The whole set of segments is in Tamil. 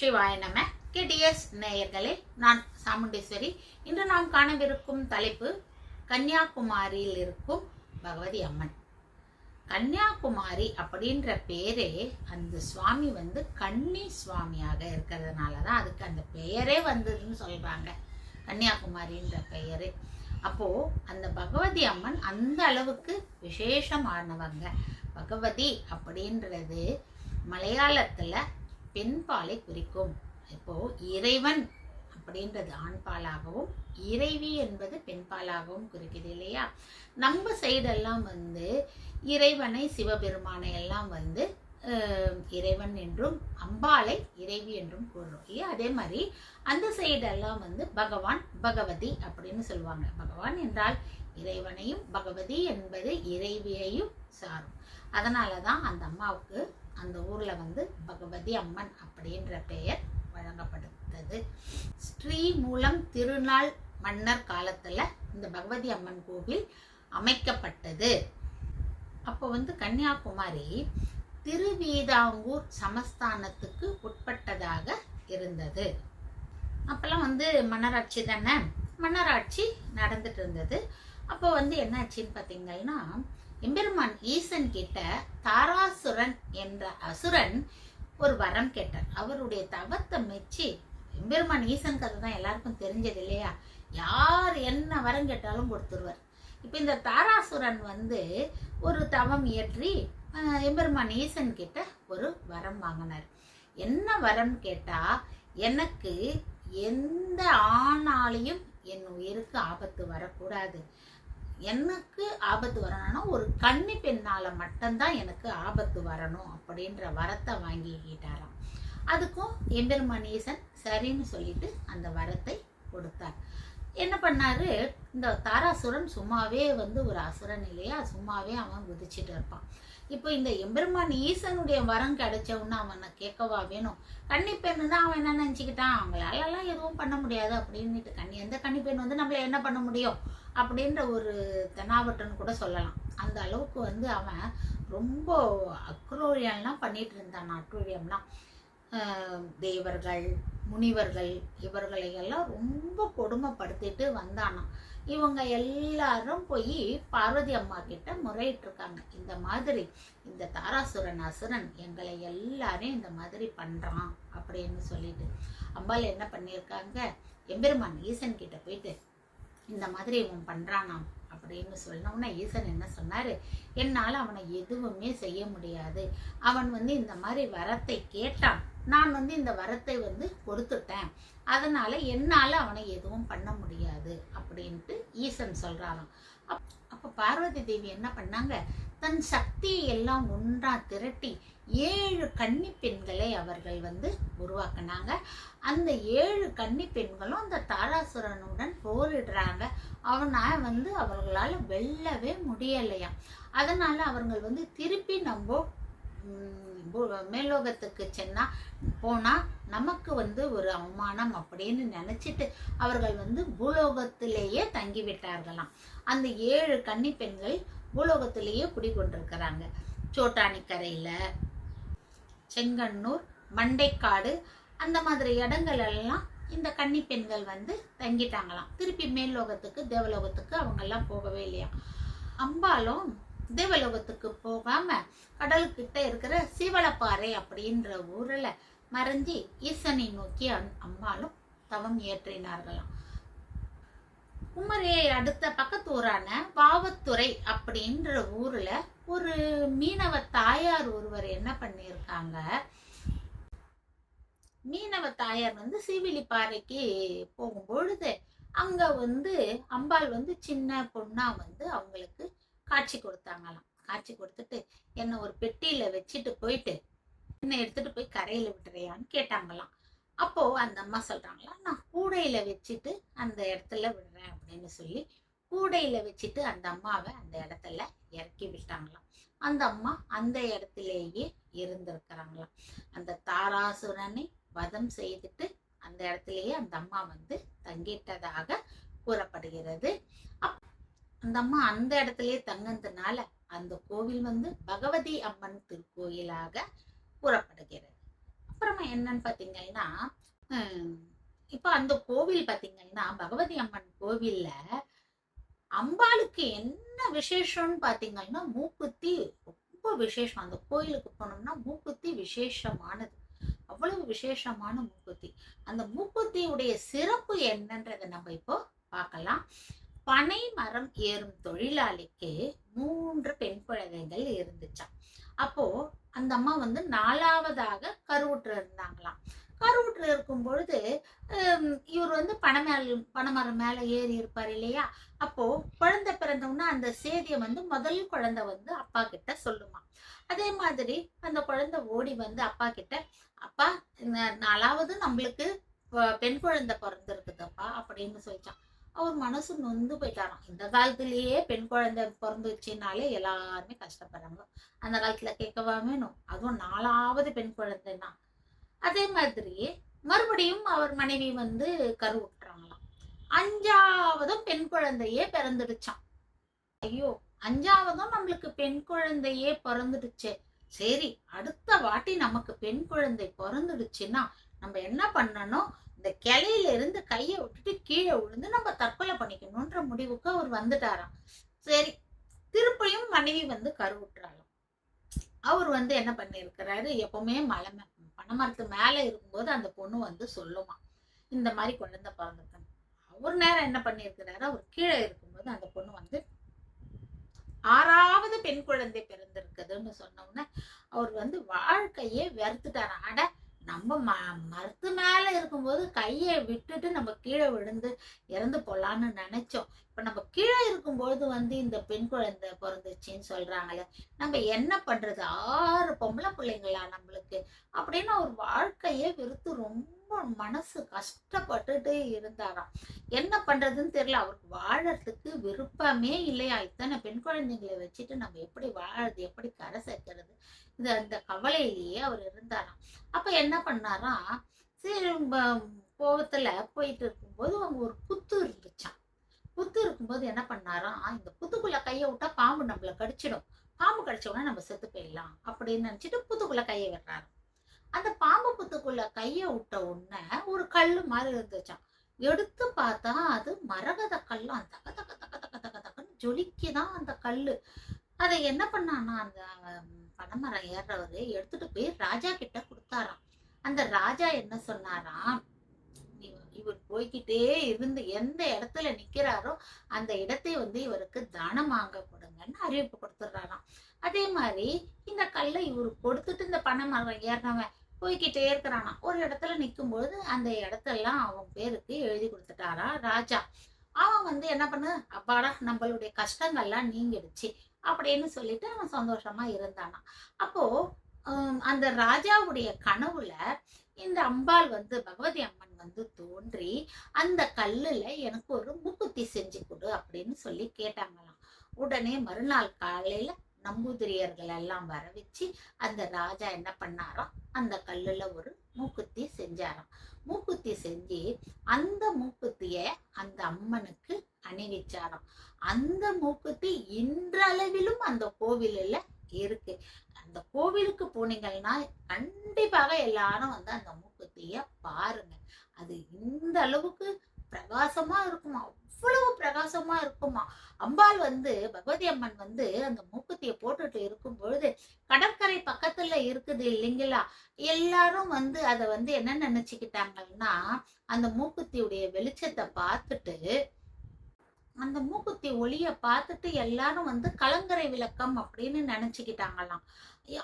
சிவாய நம. கேடிஎஸ் நேயர்களே நான் சாமுண்டீஸ்வரி. இன்று நாம் காணவிருக்கும் தலைப்பு கன்னியாகுமரியில் இருக்கும் பகவதி அம்மன். கன்னியாகுமரி அப்படின்ற பேரே அந்த சுவாமி வந்து கன்னி சுவாமியாக இருக்கிறதுனால தான் அதுக்கு அந்த பெயரே வந்ததுன்னு சொல்றாங்க. கன்னியாகுமரின்ற பெயரே. அப்போ அந்த பகவதி அம்மன் அந்த அளவுக்கு விசேஷமானவங்க. பகவதி அப்படின்றது மலையாளத்தில் பெண்பாலை குறிக்கும். இப்போ இறைவன் அப்படின்றது ஆண்பாலாகவும் இறைவி என்பது பெண்பாலாகவும் குறிக்குது இல்லையா? நம்ம சைடெல்லாம் வந்து இறைவனை சிவபெருமானை எல்லாம் வந்து இறைவன் என்றும் அம்பாளை இறைவி என்றும் கூறுறோம் இல்லையா? அதே மாதிரி அந்த சைடெல்லாம் வந்து பகவான் பகவதி அப்படின்னு சொல்லுவாங்க. பகவான் என்றால் இறைவனையும் பகவதி என்பது இறைவியையும் சாரும். அதனால தான் அந்த அம்மாவுக்கு அந்த ஊரில் வந்து பகவதி அம்மன் அப்படின்ற பெயர் வழங்கப்படுத்தது ஸ்ரீ மூலம் திருநாள் மன்னர் காலத்தில் இந்த பகவதி அம்மன் கோவில் அமைக்கப்பட்டது. அப்போ வந்து கன்னியாகுமரி திருவீதாங்கூர் சமஸ்தானத்துக்கு உட்பட்டதாக இருந்தது. அப்போல்லாம் வந்து மன்னராட்சி தானே? மன்னராட்சி நடந்துட்டு இருந்தது. அப்போ வந்து என்னாச்சுன்னு பார்த்தீங்கன்னா எம்பெருமான் ஈசன் கிட்ட தாராசுரன் என்ற அசுரன் ஒரு வரம் கேட்டார். அவருடைய தவத்தை மெச்சி எம்பெருமான் ஈசன் கதை தான் எல்லாருக்கும் தெரிஞ்சது இல்லையா? யார் என்ன வரம் கேட்டாலும் கொடுத்துருவார். இப்போ இந்த தாராசுரன் வந்து ஒரு தவம் இயற்றி எம்பெருமான் ஈசன் கிட்ட ஒரு வரம் வாங்கினார். என்ன வரம் கேட்டா எனக்கு எந்த ஆணாலையும் என் உயிருக்கு ஆபத்து வரக்கூடாது. எனக்கு ஆபத்து வரணும்னா ஒரு கன்னி பெண்ணால் மட்டும்தான் எனக்கு ஆபத்து வரணும் அப்படின்ற வரத்தை வாங்கிக்கிட்டாராம் அதுக்கும் எம்பெருமானேசன் சரின்னு சொல்லிட்டு அந்த வரத்தை கொடுத்தார். என்ன பண்ணாரு? இந்த தாராசுரன் சும்மாவே வந்து ஒரு அசுரன் இல்லையா? சும்மாவே அவன் குதிச்சுட்டு இருப்பான். இப்போ இந்த எம்பெருமான் ஈசனுடைய வரம் கிடைச்ச அவனை கேட்கவா வேணும்? கன்னிப்பெண்ணு தான் அவன் என்ன நினச்சிக்கிட்டான்? அவங்களாலலாம் எதுவும் பண்ண முடியாது அப்படின்னுட்டு கண்ணி எந்த கன்னிப்பெண் வந்து நம்மள என்ன பண்ண முடியும்? அப்படின்ற ஒரு தெனாவட்டன் கூட சொல்லலாம். அந்த அளவுக்கு வந்து அவன் ரொம்ப அக்ரோரியம்லாம் பண்ணிட்டு இருந்தான் அக்ரோரியம்லாம். தேவர்கள் முனிவர்கள் இவர்களை எல்லாம் ரொம்ப கொடுமைப்படுத்திட்டு வந்தானாம் இவங்க எல்லாரும் போய் பார்வதி அம்மா கிட்ட முறையிட்டு இருக்காங்க இந்த மாதிரி இந்த தாராசுரன் அசுரன் எங்களை எல்லாரையும் இந்த மாதிரி பண்றான் அப்படின்னு சொல்லிட்டு. அம்பாள் என்ன பண்ணியிருக்காங்க? எம்பெருமான் ஈசன் கிட்ட போயிட்டு இந்த மாதிரி இவன் பண்றானாம் அப்படின்னு சொன்னோம்னா ஈசன் என்ன சொன்னாரு? என்னால் அவனை எதுவுமே செய்ய முடியாது. அவன் வந்து இந்த மாதிரி வரத்தை கேட்டான். நான் வந்து இந்த வரத்தை வந்து கொடுத்துட்டேன் அதனால என்னால் அவனை எதுவும் பண்ண முடியாது அப்படின்ட்டு ஈசன் சொல்றாராம். அப்- அப்போ பார்வதி தேவி என்ன பண்ணாங்க? தன் சக்தியை எல்லாம் ஒன்றா திரட்டி ஏழு கன்னி பெண்களை அவர்கள் வந்து உருவாக்குனாங்க. அந்த ஏழு கன்னி பெண்களும் அந்த தாராசுரனுடன் போரிடுறாங்க. அவனால் வந்து அவர்களால் வெல்லவே முடியலையாம். அதனால அவர்கள் வந்து திருப்பி நம்ம மேலோகத்துக்கு சென்னா போனால் நமக்கு வந்து ஒரு அவமானம் அப்படின்னு நினச்சிட்டு அவர்கள் வந்து பூலோகத்திலேயே தங்கிவிட்டார்களாம். அந்த ஏழு கன்னி பெண்கள் பூலோகத்திலேயே குடிகொண்டிருக்கிறாங்க. சோட்டானிக்கரையில செங்கண்ணூர் மண்டைக்காடு அந்த மாதிரி இடங்கள் எல்லாம் இந்த கன்னி பெண்கள் வந்து தங்கிட்டாங்களாம். திருப்பி மேல்லோகத்துக்கு தேவலோகத்துக்கு அவங்க எல்லாம் போகவே இல்லையா? அம்பாலும் தேவலோகத்துக்கு போகாம கடலுக்கிட்ட இருக்கிற சீவளப்பாறை அப்படின்ற ஊரில் மறைஞ்சி ஈசனை நோக்கி அம்- அம்பாலும் தவம் இயற்றினார்களாம். குமரியை அடுத்த பக்கத்து ஊரான பாவத்துறை அப்படின்ற ஊர்ல ஒரு மீனவ தாயார் ஒருவர் என்ன பண்ணியிருக்காங்க? மீனவ தாயார் வந்து சீவிலிப்பாறைக்கு போகும்பொழுது அங்க வந்து அம்பாள் வந்து சின்ன பொண்ணா வந்து அவங்களுக்கு காட்சி கொடுத்தாங்களாம். காட்சி கொடுத்துட்டு என்னை ஒரு பெட்டியில வச்சுட்டு போயிட்டு என்னை எடுத்துட்டு போய் கரையில விட்டுறியான்னு கேட்டாங்களாம். அப்போ அந்த அம்மா சொல்றாங்களா நான் கூடையில வச்சுட்டு அந்த இடத்துல விடுறேன் அப்படின்னு சொல்லி கூடையில வச்சுட்டு அந்த அம்மாவை அந்த இடத்துல இறக்கி விட்டாங்களாம். அந்த அம்மா அந்த இடத்துலேயே இருந்திருக்கிறாங்களாம். அந்த தாராசுரனை வதம் செய்துட்டு அந்த இடத்துலயே அந்த அம்மா வந்து தங்கிட்டதாக கூறப்படுகிறது. அப்- அந்த அம்மா அந்த இடத்துலயே தங்கினதுனால அந்த கோவில் வந்து பகவதி அம்மன் திருக்கோயிலாக கூறப்படுகிறது. அப்புறமா என்னன்னு பாத்தீங்கன்னா இப்போ அந்த கோவில் பாத்தீங்கன்னா பகவதி அம்மன் கோவில்ல அம்பாளுக்கு என்ன விசேஷம்னு பாத்தீங்கன்னா மூக்குத்தி ரொம்ப விசேஷம். அந்த கோயிலுக்கு போனோம்னா மூக்குத்தி விசேஷமானது. அவ்வளவு விசேஷமான மூக்குத்தி. அந்த மூக்குத்தியுடைய சிறப்பு என்னன்றதை நம்ம இப்போ பார்க்கலாம். பனை மரம் ஏறும் தொழிலாளிக்கு மூன்று பெண் குழந்தைகள் இருந்துச்சாம். அப்போ அந்த அம்மா வந்து நாலாவதாக கருவுற்று இருந்தாங்களாம். கருவுற்று இருக்கும் பொழுது இவர் வந்து பனை மேல பனைமரம் மேலே ஏறி இருப்பார் இல்லையா? அப்போ குழந்தை பிறந்தவுடனே அந்த செய்தியை வந்து முதல் குழந்தை வந்து அப்பா கிட்ட சொல்லுமா அதே மாதிரி அந்த குழந்தை ஓடி வந்து அப்பா கிட்ட அப்பா நாலாவது நம்மளுக்கு பெண் குழந்தை பிறந்திருக்குதப்பா அப்படின்னு சொல்லிச்சான் அவர் மனசு நொந்து போயிட்டாராம். இந்த காலத்திலேயே பெண் குழந்தை பிறந்துச்சுனாலே எல்லாருமே கஷ்டப்படுறாங்க. அந்த காலத்துல கேட்கவா வேணும் அதுவும் நாலாவது பெண் குழந்தைன்னா அதே மாதிரி மறுபடியும் அவர் மனைவி வந்து கருவுற்றாங்களாம் அஞ்சாவதும் பெண் குழந்தையே பிறந்துடுச்சாம். ஐயோ அஞ்சாவதும் நம்மளுக்கு பெண் குழந்தையே பிறந்துடுச்சே. சரி அடுத்த வாட்டி நமக்கு பெண் குழந்தை பிறந்துடுச்சுன்னா நம்ம என்ன பண்ணணும்? இந்த கிளையில இருந்து கையை விட்டுட்டு கீழே விழுந்து நம்ம தற்கொலை பண்ணிக்கணும்ன்ற முடிவுக்கு அவர் வந்துட்டாராம். சரி திருப்பியும் மனைவி வந்து கருவுற்றாராம் அவர் வந்து என்ன பண்ணியிருக்கிறாரு? எப்பவுமே மலை மே- பனைமரத்து மேல இருக்கும்போது அந்த பொண்ணு வந்து சொல்லுமா இந்த மாதிரி குழந்தை பிறந்திருக்கேன் அவர் நேரம் என்ன பண்ணியிருக்கிறாரு? அவர் கீழே இருக்கும்போது அந்த பொண்ணு வந்து ஆறாவது பெண் குழந்தை பிறந்திருக்குதுன்னு சொன்ன உடனே அவர் வந்து வாழ்க்கையே வெறுத்துட்டாரு அட நம்ம ம மரத்து மேலே இருக்கும்போது கையை விட்டுட்டு நம்ம கீழே விழுந்து இறந்து போகலான்னு நினச்சோம். இப்போ நம்ம கீழே இருக்கும்பொழுது வந்து இந்த பெண் குழந்தை பிறந்துச்சின்னு சொல்றாங்களே நம்ம என்ன பண்ணுறது ஆறு பொம்பளை பிள்ளைங்களா நம்மளுக்கு? அப்படின்னு ஒரு வாழ்க்கையை வெறுத்து ரொம்ப மனசு கஷ்டப்பட்டுட்டே இருந்தாராம். என்ன பண்றதுன்னு தெரியல. அவருக்கு வாழறதுக்கு விருப்பமே இல்லையா? இத்தனை பெண் குழந்தைங்களை வச்சுட்டு நம்ம எப்படி வாழறது? எப்படி கரை சேர்க்கறது? இது அந்த கவலையிலேயே அவர் இருந்தாராம். அப்ப என்ன பண்ணாராம்? சரி கோபத்துல கோவத்துல போயிட்டு இருக்கும்போது அவங்க ஒரு புத்து இருந்துச்சாம். புத்து இருக்கும்போது என்ன பண்ணாராம்? இந்த புத்துக்குள்ள கையை விட்டா பாம்பு நம்மள கடிச்சிடும். பாம்பு கடிச்ச உடனே நம்ம செத்து போயிடலாம் அப்படின்னு நினைச்சிட்டு புத்துக்குள்ள கையை விடுறாரு அந்த பாம்பு புத்துக்குள்ள கையை விட்ட உடனே ஒரு கல் மாதிரி இருந்துச்சாம். எடுத்து பார்த்தா அது மரகத கல்லாம் தக தக தக தக தக தகன்னு ஜொலிக்குதான் அந்த கல் அதை என்ன பண்ணானா அந்த பனைமரம் ஏறுறவரு எடுத்துட்டு போய் ராஜா கிட்ட கொடுத்தாராம். அந்த ராஜா என்ன சொன்னாராம் இவர் போய்கிட்டே இருந்து எந்த இடத்துல நிக்கிறாரோ அந்த இடத்தை வந்து இவருக்கு தானம் வாங்க கொடுங்கன்னு அறிவிப்பு கொடுத்துடுறாராம். அதே மாதிரி இந்த கல்லை இவர் கொடுத்துட்டு இந்த பனைமரம் ஏறினவன் போய்கிட்டே இருக்கிறானா ஒரு இடத்துல நிற்கும்பொழுது அந்த இடத்தெல்லாம் அவன் பேருக்கு எழுதி கொடுத்துட்டாரா ராஜா. அவன் வந்து என்ன பண்ணு அப்பாடா நம்மளுடைய கஷ்டங்கள்லாம் நீங்கிடுச்சு அப்படின்னு சொல்லிட்டு அவன் சந்தோஷமா இருந்தானாம். அப்போ அந்த ராஜாவுடைய கனவுல இந்த அம்பாள் வந்து பகவதி அம்மன் வந்து தோன்றி அந்த கல்லுல எனக்கு ஒரு மூக்குத்தி செஞ்சு கொடு அப்படின்னு சொல்லி கேட்டாங்களாம். உடனே மறுநாள் காலையில நம்பூதிரியர்கள் எல்லாம் வர வச்சு அந்த ராஜா என்ன பண்ணாராம் அந்த கல்லுல ஒரு மூக்குத்தி செஞ்சாராம். மூக்குத்தி செஞ்சு அந்த மூக்குத்திய அந்த அம்மனுக்கு அணிவிச்சாராம். அந்த மூக்குத்தி இன்றளவிலும் அந்த கோவிலில் இருக்கு. அந்த கோவிலுக்கு போனீங்கன்னா கண்டிப்பாக எல்லாரும் வந்து அந்த மூக்குத்திய பாருங்க. அது இந்த அளவுக்கு பிரகாசமா இருக்குமா? அவ்வளவு பிரகாசமா இருக்குமா? அம்பாள் வந்து பகவதி அம்மன் வந்து அந்த மூக்குத்திய போட்டுட்டு இருக்கும் பொழுது கடற்கரை பக்கத்துல இருக்குது இல்லைங்களா? எல்லாரும் வந்து அதை வந்து என்ன நினைச்சுக்கிட்டாங்கன்னா அந்த மூக்குத்தியுடைய வெளிச்சத்தை பார்த்துட்டு அந்த மூக்குத்தி ஒளிய பார்த்துட்டு எல்லாரும் வந்து கலங்கரை விளக்கம் அப்படின்னு நினைச்சுக்கிட்டாங்களாம்.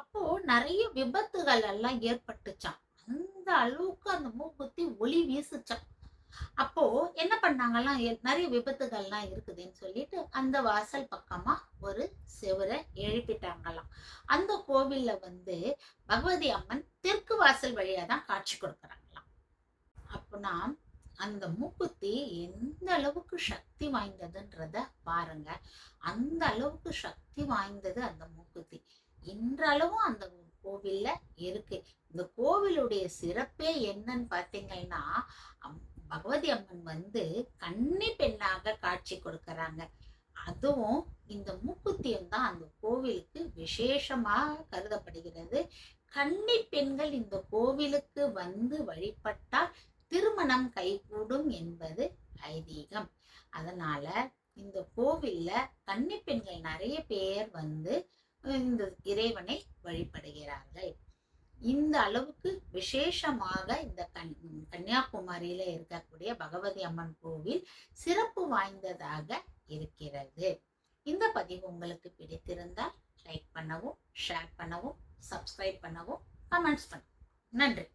அப்போ நிறைய விபத்துகள் எல்லாம் ஏற்பட்டுச்சான் அந்த அளவுக்கு அந்த மூக்குத்தி ஒளி வீசுச்சான் அப்போ என்ன பண்ணாங்கலாம் நிறைய விபத்துகள்லாம் இருக்குதுன்னு சொல்லிட்டு அந்த வாசல் பக்கமா ஒரு செவரை எழுப்பிட்டாங்களாம். அந்த கோவில்ல வந்து பகவதி அம்மன் தெற்கு வாசல் வழியா தான் காட்சி கொடுக்குறாங்களாம். அப்போனா அந்த மூக்குத்தி எந்த அளவுக்கு சக்தி வாய்ந்ததுன்றத பாருங்க. அந்த அளவுக்கு சக்தி வாய்ந்தது அந்த மூக்குத்தி. இன்றளவும் அந்த கோவில்ல இருக்கு. இந்த கோவிலுடைய சிறப்பே என்னன்னு பாத்தீங்கன்னா பகவதி அம்மன் வந்து கன்னி பெண்ணாக காட்சி கொடுக்கறாங்க. அதுவும் இந்த மூக்குத்தியம் தான் அந்த கோவிலுக்கு விசேஷமாக கருதப்படுகிறது. கன்னி பெண்கள் இந்த கோவிலுக்கு வந்து வழிபட்டால் திருமணம் கைகூடும் என்பது ஐதீகம். அதனால இந்த கோவில்ல கன்னி பெண்கள் நிறைய பேர் வந்து இந்த இறைவனை வழிபடுகிறார்கள். இந்த அளவுக்கு விசேஷமாக இந்த கன் கன்னியாகுமரியில இருக்கக்கூடிய பகவதி அம்மன் கோவில் சிறப்பு வாய்ந்ததாக இருக்கிறது. இந்த பதிவு உங்களுக்கு பிடித்திருந்தால் லைக் பண்ணவும் ஷேர் பண்ணவும் சப்ஸ்கிரைப் பண்ணவும் கமெண்ட்ஸ் பண்ணவும். நன்றி.